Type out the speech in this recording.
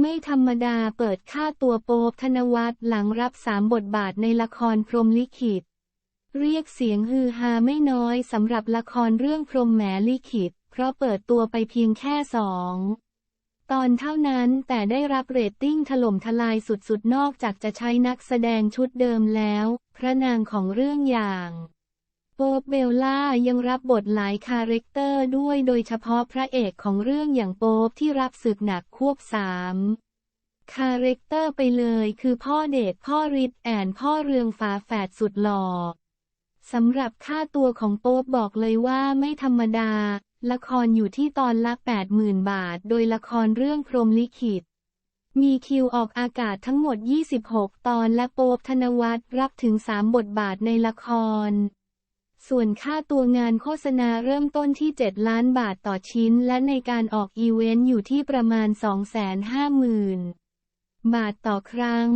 ไม่ธรรมดาเปิดค่าตัวโป๊บธนวัฒน์หลังรับสามบทบาทในละครพรมลิขิต เรียกเสียงฮือฮาไม่น้อยสำหรับละครเรื่องพรมแหมลิขิต เพราะเปิดตัวไปเพียงแค่สองตอนเท่านั้นแต่ได้รับเรตติ้งถล่มทลายสุดๆ นอกจากจะใช้นักแสดงชุดเดิมแล้ว พระนางของเรื่องอย่าง โป๊บเบลล่ายังรับบทหลายคาแรคเตอร์ด้วยโดยเฉพาะพระเอกของเรื่องอย่างโป๊บที่รับศึกหนักควบสามคาแรคเตอร์ไปเลยคือพ่อเดชพ่อริดแอนพ่อเรืองฝาแฝดสุดหล่อสำหรับค่าตัวของโป๊บบอกเลยว่าไม่ธรรมดา ละครอยู่ที่ตอนละ 80,000 บาท โดยละครเรื่องพรหมลิขิต มีคิวออกอากาศทั้งหมด 26 ตอนและโป๊บธนวัฒน์รับถึง 3 บทบาทในละคร ส่วนค่าตัวงานโฆษณาเริ่มต้นที่ 7 ล้านบาทต่อชิ้น และในการออกอีเวนต์อยู่ที่ประมาณ 250,000 บาทต่อครั้ง